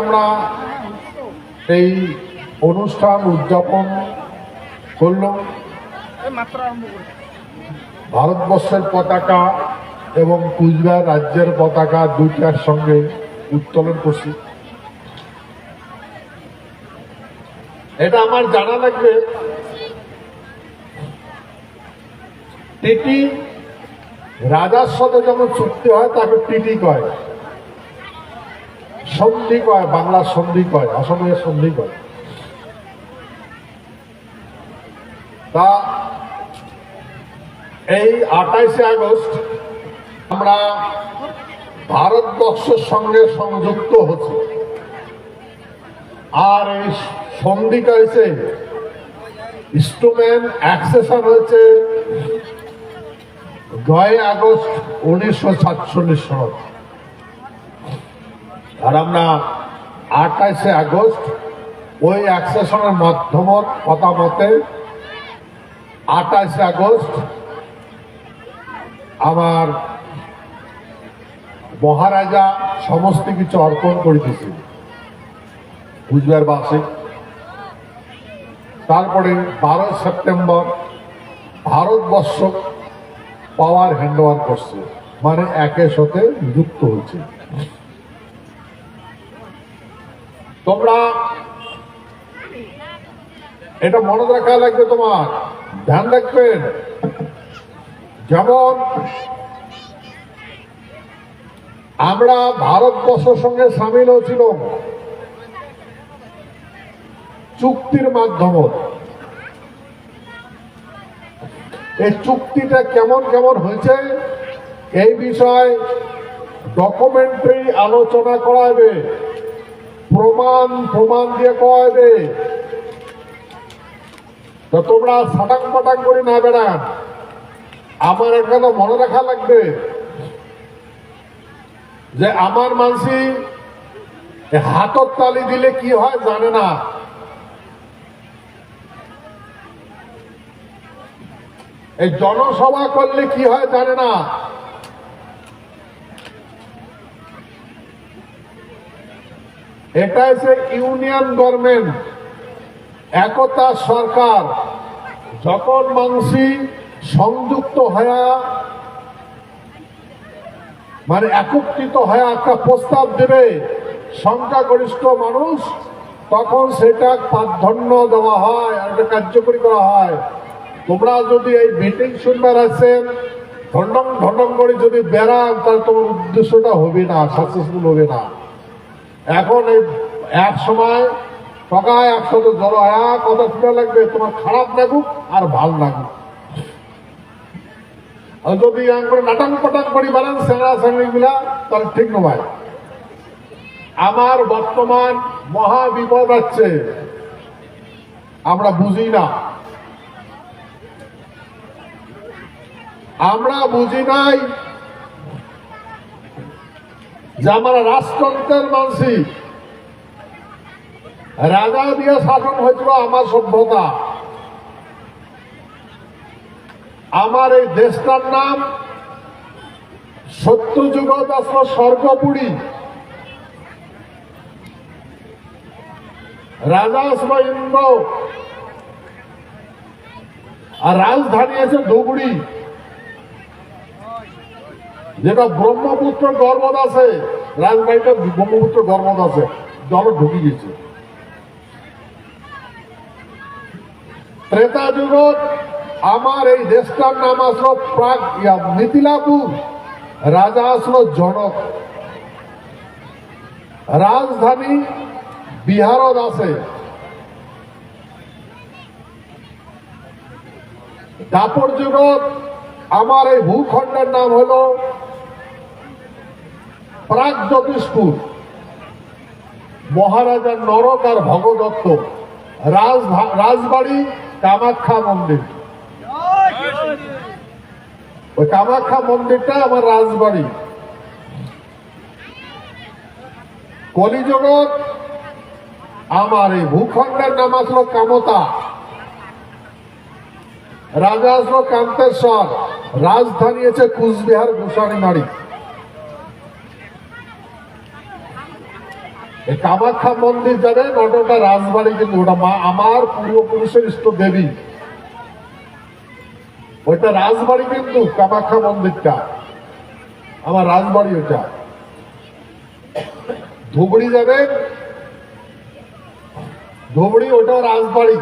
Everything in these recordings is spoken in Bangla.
আমরা এই অনুষ্ঠান উদযাপন করলাম ভারতবর্ষের পতাকা এবং কুচবিহার রাজ্যের পতাকা দুইটার সঙ্গে উত্তোলন করছি। এটা আমার জানা লাগবে। টিটি রাজার সাথে যেমন চুক্তি হয় তাকে টিটি কয়। সন্ধি কয়, বাংলা সন্ধি কয়, অসমীয়া সন্ধি কয়। তা এই আঠাইশে আগস্ট আমরা ভারতবর্ষের সঙ্গে সংযুক্ত হচ্ছি। আর এই সন্ধিটা হয়েছে, ইনস্ট্রুমেন্ট অ্যাক্সেশন হয়েছে নয় আগস্ট উনিশশো সাতচল্লিশ সাল আর আমরা আঠাইশে আগস্ট ওই অ্যাক্সেশনের মাধ্যমত কথা মতে আঠাইশে আগস্ট আমার মহারাজা সমস্ত কিছু অর্পণ করিতেছে কুচবিহারবাসী তারপরে বারো September Bharatvarsha power hand over করছে মানে একের সাথে যুক্ত হচ্ছে। তোমরা এটা মনে রাখা লাগবে তোমার। ধ্যান রাখবেন। যেমন আমরা ভারতবর্ষের সঙ্গে সামিল হয়েছিল চুক্তির মাধ্যমে। এই চুক্তিটা কেমন কেমন হয়েছে, এই বিষয়ে ডকুমেন্টারি আলোচনা করাবে প্রমাণ প্রমাণ দিয়ে করাবে তো তোমরা সাটাং পাটাং করে না বেড়ান। আমার এখানে মনে রাখা লাগবে? যে আমার মানসি হাতত তালি দিলে কি হয় জানে না। এই জনসভা করলে কি হয় জানে না। এটা হচ্ছে ইউনিয়ন গভর্নমেন্ট, একতা সরকার। যখন মানুষই সংযুক্ত হয়া মানে একত্রিত হয়ে একটা প্রস্তাব দেবে সংখ্যাগরিষ্ঠ মানুষ, তখন সেটা প্রাধান্য দেওয়া হয় আর এটা কার্যকরী করা হয়। তোমরা যদি এই মিটিং শুনবার আছেন ঢন্ডং ঢন্ডং করে যদি বেড়ান তাহলে তোমার উদ্দেশ্যটা হবে না সাকসেসফুল হবে না। এখন এই এক সময় সকায় একসাথে জড়ো হ্যাঁ কথা শুনে লাগবে, তোমার খারাপ লাগুক আর ভালো লাগুক। আর যদি করে নাটাং পটাং করি বলেন সেনা সেনাই মিলা, তাহলে ঠিক নয়। আমার বর্তমান মহা বিপদ আছে। আমরা বুঝি না। আমরা বুঝি নাই যে আমরা রাজতন্ত্রের মানসি রাজা দিয়ে শাসন হয়েছিল আমার সভ্যতা। আমার এই দেশটার নাম সত্যযুগ দাস স্বর্গপুরী। রাজা আসল ইন্দ্র। আর রাজধানী আছে ধুবড়ি। যেটা ব্রহ্মপুত্র গর্ভদ আছে, রাজবাড়িটা ব্রহ্মপুত্র গর্ভদ আছে, জল ঢুকি গেছে। ত্রেতা যুগত, আমার এই দেশটার নাম আসলো প্রাগ মিথিলাপুর, রাজা আসলো জনক। রাজধানী বিহারত আছে। দাপর যুগত, আমার এই ভূখণ্ডের নাম হলো প্রাগ জ্যোতিষপুর মহারাজা নরক আর ভগদত্ত রাজ রাজবাড়ি কামাখ্যা মন্দির। ওই কামাখ্যা মন্দিরটা আমার রাজবাড়ি। কলিজগৎ, আমার এই ভূখণ্ডের নাম আসলো কামতা। রাজা আসলো কান্তেশ্বর, রাজধানী আছে কুচবিহার গোসানি মাড়ি এই কামাখ্যা মন্দির যাবেন ওটা রাজবাড়ি কিন্তু ওটা আমার পূর্বপুরুষের ইষ্ট দেবী। ওইটা রাজবাড়ি কিন্তু কামাখ্যা মন্দিরটা। আমার রাজবাড়ি ওটা ধুবড়ি যাবেন ধুবড়ি ওটাও রাজবাড়ি।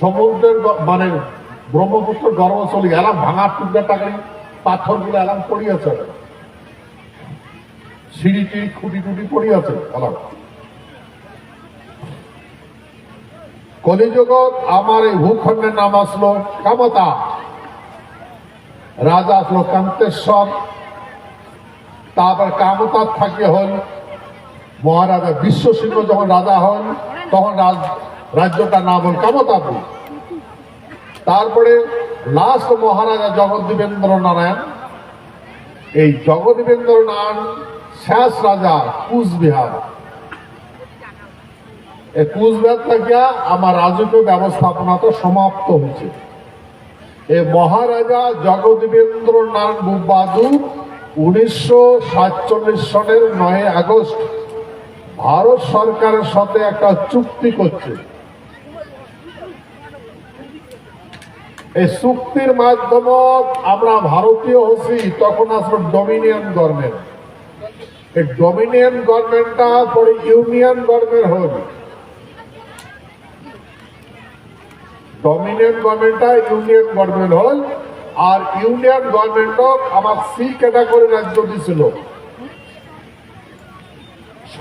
সমুদ্রের মানে ব্রহ্মপুত্র গর্ভচলি এলাম ভাঙার টুকরা টাকাই পাথরগুলো এলাম পড়িয়াছে সিঁড়ি টিড়ি খুঁটি টুটি পড়িয়াছে এলাম কলিযুগত আমার এই ভূখণ্ডের নাম আসলো কামতা রাজা আসলো কান্তেশ্বর। তারপর কামতার থাকে হল মহারাজা বিশ্ব সিংহ যখন রাজা হন, তখন রাজ রাজ্যটার নাম হল কামতাপুর তারপরে লাস্ট মহারাজা জগদ্দীপেন্দ্র নারায়ণ এই জগদ্দীপেন্দ্র নারায়ণ শেষ রাজা, কুচবিহার। কুচবিহার থেকে আমার রাজকীয় ব্যবস্থাপনা তো সমাপ্ত হয়েছে। এই মহারাজা জগদীবেন্দ্র নারায়ণ বাহাদুর উনিশশো সাতচল্লিশ সনের নয় আগস্ট ভারত সরকারের সাথে একটা চুক্তি করছে। এই চুক্তির মাধ্যমে আমরা ভারতীয় হচ্ছি তখন আসলে ডমিনিয়ন গভর্নমেন্ট ডমিনিয়ন গভর্নমেন্টটা পরে ইউনিয়ন গভর্নমেন্ট হল। ডমিনিয়ন গভর্নমেন্টটা ইউনিয়ন গভর্নমেন্ট হল, আর ইউনিয়ন গভর্নমেন্ট আমার সি ক্যাটাগরি রাজ্য দিছিল।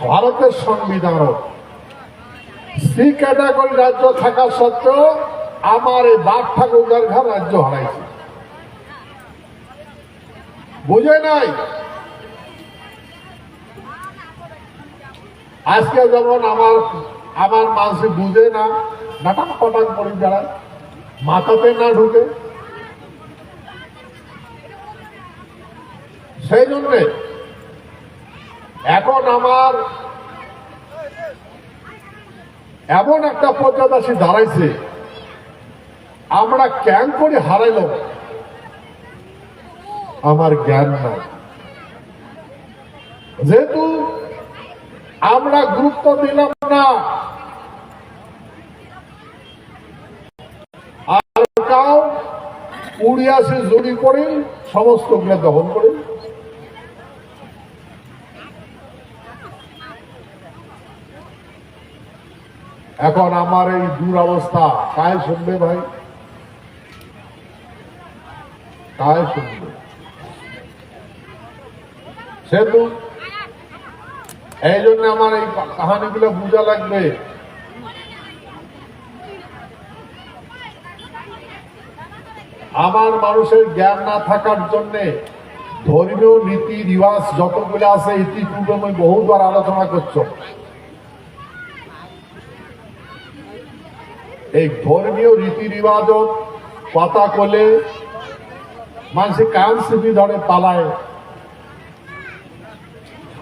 ভারতের সংবিধান সি ক্যাটাগরি রাজ্য থাকা সত্ত্বেও আমার এই বাঘ ঠাকুরদার ঘর রাজ্য হারাইছে। বুঝে নাই? আজকে যেমন আমার আমার মানুষ বুঝে না নাটক পটাক করে দাঁড়ায় মাথাতে না ঢুকে। সেই জন্যে এখন আমার এমন একটা পর্যায়ে আসি দাঁড়াইছে, আমরা ক্যান করে হারাইল আমার জ্ঞান নাই। যেহেতু আমরা গুরুত্ব দিলাম না। আর কাউ উড়িয়াসে জড়ি করে সমস্ত দহন করে এখন আমার এই দুরবস্থা কায় শুনবে ভাই? কায় শুনবে? সেহেতু এই জন্য আমার এই কাহানিগুলো বোঝা লাগবে। আমার মানুষের জ্ঞান না থাকার জন্য ধর্মীয় নীতি রিবাজ যতগুলো আছে ইতিপূর্বে আমি বহুবার আলোচনা করছ। এই ধর্মীয় রীতি রিবাজ কথা কলে মানুষে কান সিপি ধরে পালায়।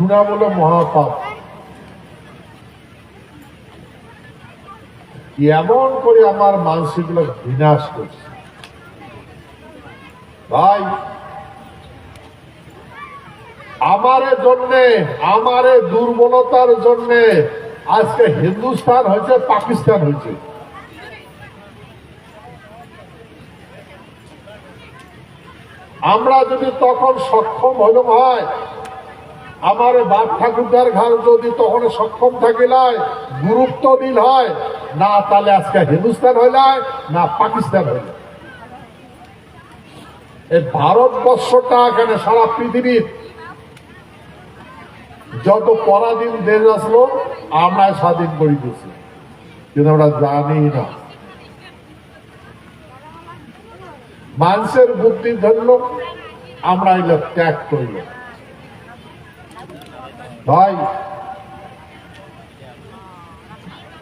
শোনা বলে মহাপাপ এমন করে আমার মানসিকগুলো বিনাশ করছে। ভাই, আমারে জন্যে, আমারে দুর্বলতার জন্যে আজকে হিন্দুস্তান হয়েছে, পাকিস্তান হয়েছে। আমরা যদি তখন সক্ষম হইলাম হয় আমার বাপ ঠাকুরদার ঘর যদি তখন সক্ষম থাকিলাই গুরুত্ব দিল হয়, না তাহলে আজকে হিন্দুস্তান হইলায় না পাকিস্তান হইল। এই ভারতবর্ষটা এখানে সারা পৃথিবীর যত পরাধীন দেশ আসলো আমরা স্বাধীন করে দিয়েছি। কিন্তু আমরা জানি না। মানুষের বুদ্ধি ধরল আমরা এগুলো ত্যাগ করল ভাই,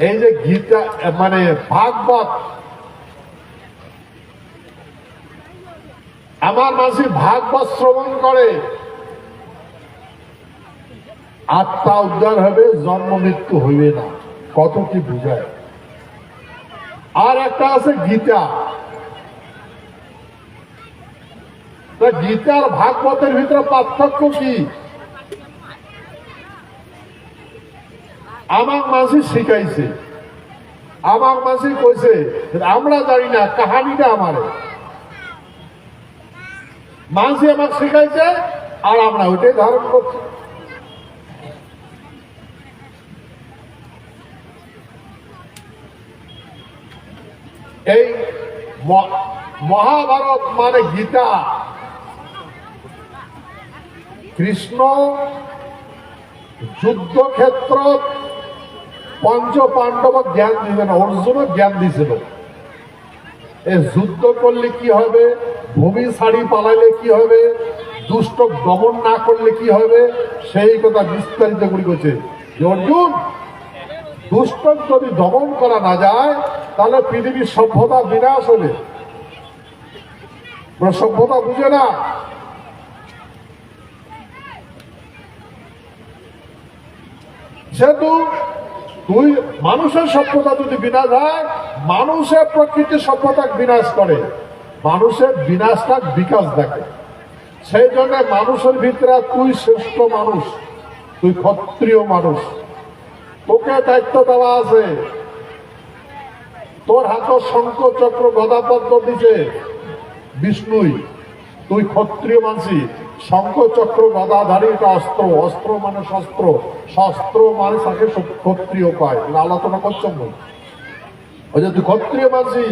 এই যে গীতা মানে ভাগবত, আমার মাসি ভাগবত শ্রবণ করে, আত্মা উদ্ধার হবে, জন্ম মৃত্যু হইবে না। কত কি বুঝায়। আর একটা আছে গীতা। গীতার ভাগবতের ভিতরে পার্থক্য কি? আমার মাসি শিখাইছে আমার মাসি কইছে আমরা জানি না, কাহানিটা আমার। মাসি আমাকে শিখাইছে আর আমরা ওইটাই ধারণ করছি। এই মহাভারত মানে গীতা। কৃষ্ণ যুদ্ধক্ষেত্র পঞ্চ পাণ্ডব জ্ঞান দিলেন অর্জুনও জ্ঞান দিয়েছিল এই যুদ্ধ করলে কি হবে? ভূমি শাড়ি পালাইলে কি হবে? দুষ্ট দমন না করলে কি হবে? সেই কথা বিস্তারিত করি করছে অর্জুন দুষ্ট যদি দমন করা না যায়, তাহলে পৃথিবীর সভ্যতা বিনাশ হবে সভ্যতা বুঝে না। সেহেতু তুই মানুষের সভ্যতা যদি বিনাশ হয়, মানুষের প্রকৃতির সভ্যতা বিনাশ করে। মানুষের বিনাশটা বিকাশ দেখে। সেই জন্য মানুষের ভিতরে তুই শ্রেষ্ঠ মানুষ, তুই ক্ষত্রিয় মানুষ। তোকে দায়িত্ব দেওয়া আছে। তোর হাত শঙ্খ, চক্র গদা পদ্ম দিছে। বিষ্ণুই, তুই ক্ষত্রিয় মানসি শঙ্খ চক্র গদাধারী এটা অস্ত্র অস্ত্র মানে শস্ত্র। শস্ত্র মানে তাকে ক্ষত্রিয় পায়। আলোচনা করছেন না ওই যে তুই ক্ষত্রিয় মানসি,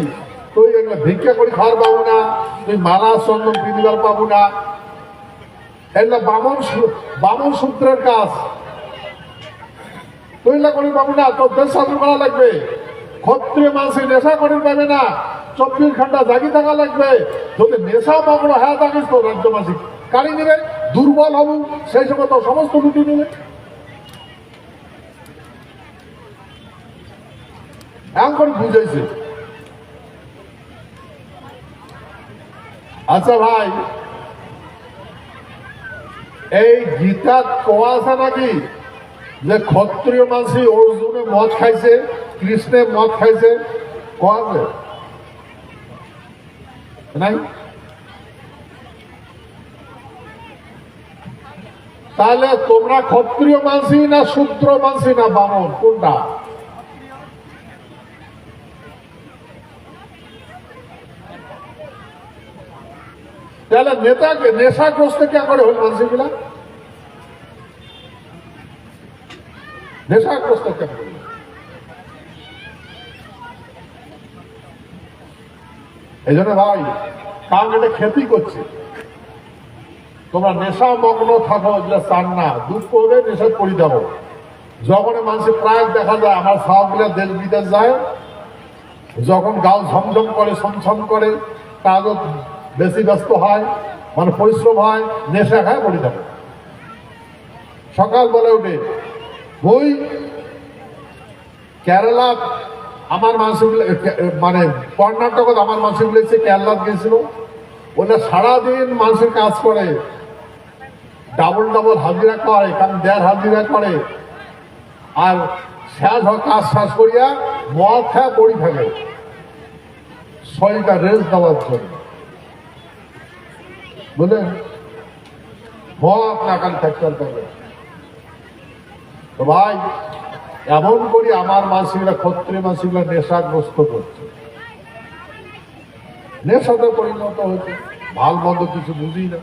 তুই এগুলো ভিক্ষা করে খাওয়ার পাবো না, তুই মালা চন্দন পিঁধিবার পাবো না। এগুলো বামন বামন সূত্রের কাজ। তৈলা করে পাবো না, তোর দেশ শাসন করা লাগবে। ক্ষত্রিয় মানুষের নেশা করে পাবে না। চব্বিশ ঘণ্টা জাগি থাকা লাগবে। যদি নেশা পাবো হ্যাঁ থাকিস তো রাজ্য মাসিক। কারি নেবে, দুর্বল হব, সেই সময় তো সমস্ত লুটি নেবে। এমন করে বুঝাইছে। আচ্ছা ভাই, এই গীতা কোয়া আছে নাকি? যে ক্ষত্রিয় মানসি অর্জুনে মদ খাইছে, কৃষ্ণে মদ খাইছে কবে নাই? তাহলে তোমরা ক্ষত্রিয় মানসি না শূদ্র মানসি না বামন? কোনটা? তাহলে নেতাকে, নেশাগ্রস্ত কে করে হল মানসি গুলা নেশাগ্রস্ত করল? এই জন্য ভাই কারণ এটা ক্ষতি করছে? তোমরা নেশা মগ্ন থাকো যেটা চান না দুঃখ হলে নেশা করে যাব। যখন মানুষের প্রায় দেখা যায়, আমার সাহাগুলা দেশ বিদেশ যায়, যখন গাল ঝমঝম করে সমঝম করে, কাজও বেশি ব্যস্ত হয় মানে পরিশ্রম হয়, নেশা খায়, পড়ে যাবে। সকাল বলে উঠে বই কেরালা আমার মানুষগুলো মানে কর্ণাটকত আমার মানুষগুলো এসে কেরালা গেছিল। ওটা সারাদিন মানুষের কাজ করে ডাবল ডাবল হাজিরা করে, কারণ দেড় হাজিরা করে। আর শেষ হয় কাজ শেষ করিয়া মদ খায় পড়ি থাকে। শরীরটা রেস্ট দেওয়ার জন্য। বুঝলেন? মদ না থাকতে ভাই, এমন করি আমার মাসিগুলা ক্ষত্রিয় মাসিগুলা নেশাগ্রস্ত করছে। নেশাতে পরিণত হয়েছে। ভালো মন্দ কিছু বুঝি না।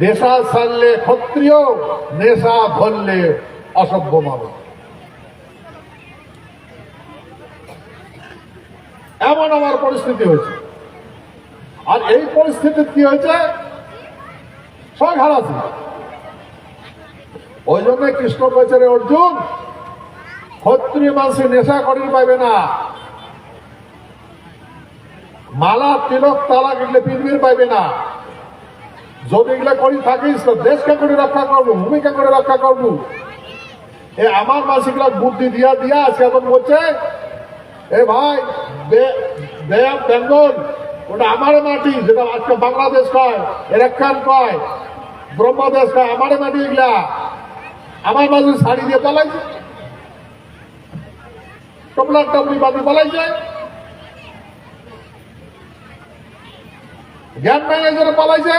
নেশা ছাড়লে ক্ষত্রিয়, নেশা ধরলে অসভ্য মানুষ। এমন আমার পরিস্থিতি হয়েছে। আর এই পরিস্থিতি কি হয়েছে? হারাছি ওই জন্য কৃষ্ণ কয়েছে অর্জুন, ক্ষত্রিয় মানুষ নেশা করির পাইবে না। মালা, তিলক তালা এগুলো পৃথিবীর পাইবে না। যদি এগুলো করি থাকিস তো দেশকে করে রক্ষা করব, ভূমিকা করে রক্ষা করব। এ আমার মাসিগুলা বুদ্ধি দিয়া দিয়া আজকে এখন বলছে, এ ভাই বেঙ্গল, ওটা আমার মাটি, যেটা আজকে বাংলাদেশ কয় এরাকান কয়, ব্রহ্মদেশ কয়, আমার মাটি এগুলা। আমার মাঝে শাড়ি দিয়ে পালাইছে টপলার টপলি বাদি পালাইছে জ্ঞান ম্যানেজারে পালাইছে